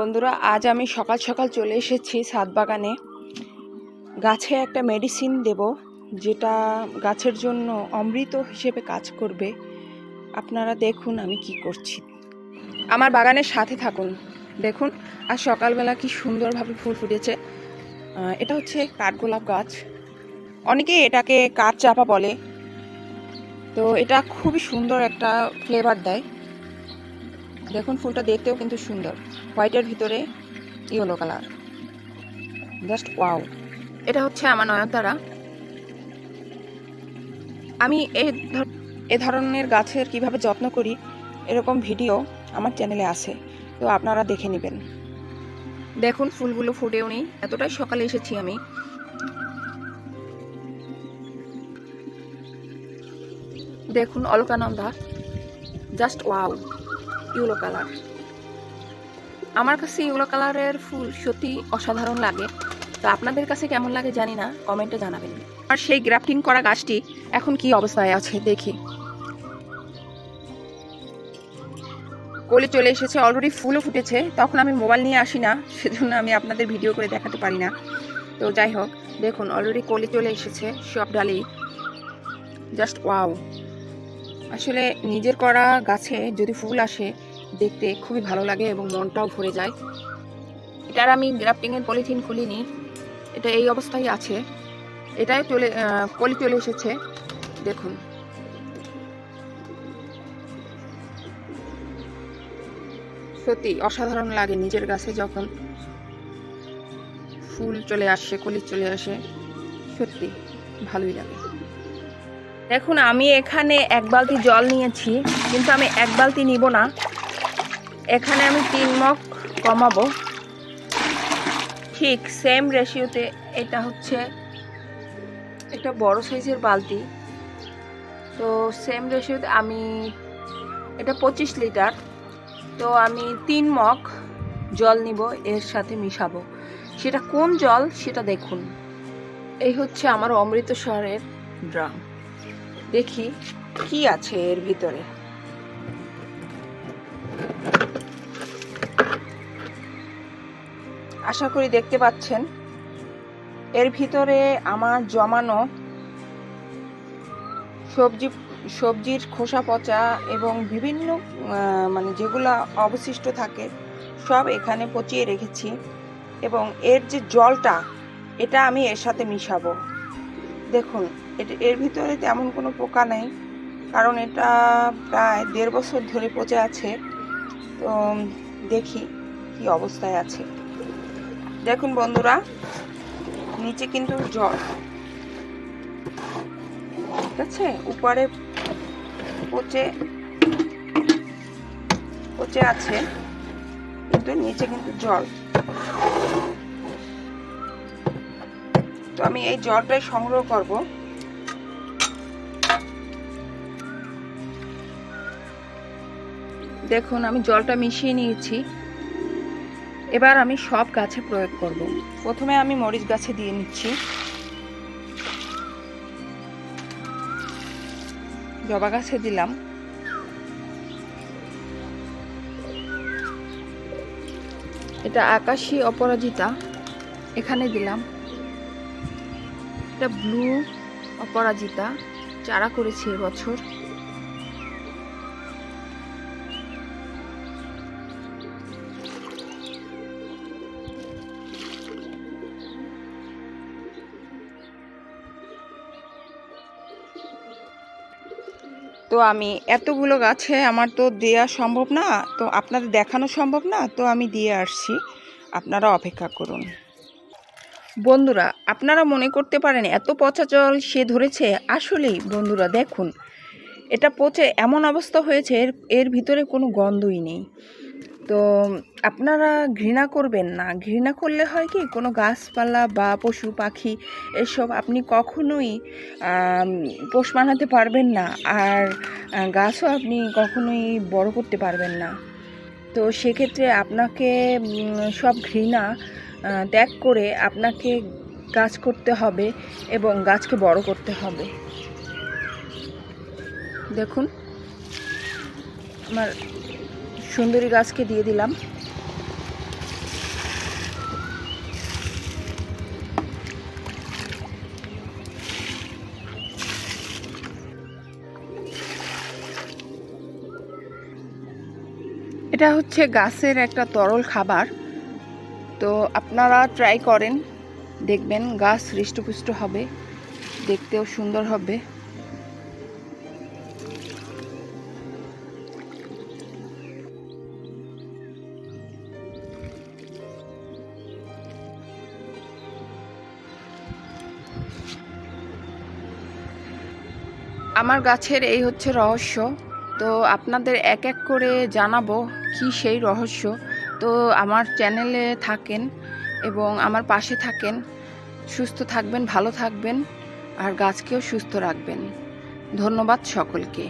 বন্ধুরা, আজ আমি সকাল সকাল চলে এসেছি ছাদ বাগানে গাছে একটা মেডিসিন দেব, যেটা গাছের জন্য অমৃত হিসেবে কাজ করবে। আপনারা দেখুন আমি কি করছি। আমার বাগানের সাথে থাকুন। দেখুন, আর সকালবেলা কি সুন্দরভাবে ফুল ফুটেছে। এটা হচ্ছে কাঠগোলাপ গাছ। অনেকে এটাকে কাঠ চাপা বলে। তো এটা খুবই সুন্দর একটা ফ্লেভার দেয়। দেখুন ফুলটা দেখতেও কিন্তু সুন্দর। হোয়াইটের ভিতরে ইয়েলো কালার জাস্ট ওয়াও এটা হচ্ছে আমার নয়নতারা। আমি এই এ ধরনের গাছের কীভাবে যত্ন করি, এরকম ভিডিও আমার চ্যানেলে আছে। তো আপনারা দেখে নেবেন। দেখুন, ফুলগুলো ফুটেও নেই। এতটাই সকালে এসেছি আমি। দেখুন, Alaknanda. Just wow yellow colour. আমার কাছে ইউলো কালারের ফুল সত্যি অসাধারণ লাগে। তো আপনাদের কাছে কেমন লাগে জানি না, কমেন্টে জানাবেন। আর সেই গ্রাফটিং করা গাছটি এখন কি অবস্থায় আছে দেখি। কলি চলে এসেছে অলরেডি ফুলও ফুটেছে। তখন আমি মোবাইল নিয়ে আসি না, সেজন্য আমি আপনাদের ভিডিও করে দেখাতে পারি না। তো যাই হোক, দেখুন অলরেডি কলি চলে এসেছে, সব ডালি। জাস্ট ওয়াও আসলে নিজের করা গাছে যদি ফুল আসে, দেখতে খুবই ভালো লাগে এবং মনটাও ভরে যায়। এটার আমি গ্রাফটিংয়ের পলিথিন খুলিনি। এটা এই অবস্থায় আছে। এটাই চলে কলি চলে এসেছে। দেখুন। সত্যি অসাধারণ লাগে নিজের গাছে যখন ফুল চলে আসে, কলি চলে আসে। সত্যি ভালোই লাগে। দেখুন, আমি এখানে এক বালতি জল নিয়েছি, কিন্তু আমি এক বালতি নিব না। এখানে আমি তিন মগ কমাবো। ঠিক সেম রেশিওতে এটা হচ্ছে একটা বড় সাইজের বালতি। তো সেম রেশিওতে আমি, এটা পঁচিশ লিটার। তো আমি তিন মগ জল নিব, এর সাথে মিশাবো। সেটা কোন জল, সেটা দেখুন। এই হচ্ছে আমার অমৃতসরের ড্রাম। দেখি কি আছে এর ভিতরে। আশা করি দেখতে পাচ্ছেন। এর ভিতরে আমার জমানো সবজি, সবজির খোসা পচা এবং বিভিন্ন মানে যেগুলা অবশিষ্ট থাকে, সব এখানে পচিয়ে রেখেছি এবং এর যে জলটা, এটা আমি এর সাথে মিশাবো। দেখুন এর ভিতরে তেমন কোনো পোকা নেই, কারণ এটা প্রায় দেড় বছর ধরে পচে আছে। তো দেখি কি অবস্থায় আছে। দেখুন বন্ধুরা, নিচে কিন্তু জল। ঠিক আছে? উপরে পচে পচে আছে, কিন্তু নিচে কিন্তু জল। তো আমি এই জলটাই সংগ্রহ করব। দেখুন, আমি জলটা মিশিয়ে নিয়েছি। এবার আমি সব গাছে প্রয়োগ করব। প্রথমে আমি মরিচ গাছে দিয়ে নিচ্ছি। জবা গাছে দিলাম। এটা আকাশী অপরাজিতা। এখানে দিলাম। এটা ব্লু অপরাজিতা। চারা করেছি এবছর। তো আমি এতগুলো গাছে আমার তো দেওয়া সম্ভব না, তো আপনাদের দেখানো সম্ভব না, তো আমি দিয়ে আসছি। আপনারা অপেক্ষা করুন। বন্ধুরা, আপনারা মনে করতে পারেন এত পচা জল সে ধরেছে, আসলেই বন্ধুরা দেখুন, এটা পচে এমন অবস্থা হয়েছে, এর ভিতরে কোনো গন্ধই নেই। তো আপনারা ঘৃণা করবেন না। ঘৃণা করলে হয় কি, কোনো গাছপালা বা পশু পাখি এসব আপনি কখনোই পোষ মানাতে পারবেন না। আর গাছও আপনি কখনোই বড় করতে পারবেন না। তো সেক্ষেত্রে আপনাকে সব ঘৃণা ত্যাগ করে আপনাকে গাছ করতে হবে এবং গাছকে বড় করতে হবে। দেখুন, আমার সুন্দরী গাছকে দিয়ে দিলাম। এটা হচ্ছে গাছের একটা তরল খাবার। তো আপনারা ট্রাই করেন, দেখবেন গাছ হৃষ্টপুষ্ট হবে, দেখতেও সুন্দর হবে। আমার গাছের এই হচ্ছে রহস্য। তো আপনাদের এক এক করে জানাব কি সেই রহস্য। তো আমার চ্যানেলে থাকেন এবং আমার পাশে থাকেন। সুস্থ থাকবেন, ভালো থাকবেন, আর গাছকেও সুস্থ রাখবেন। ধন্যবাদ সকলকে।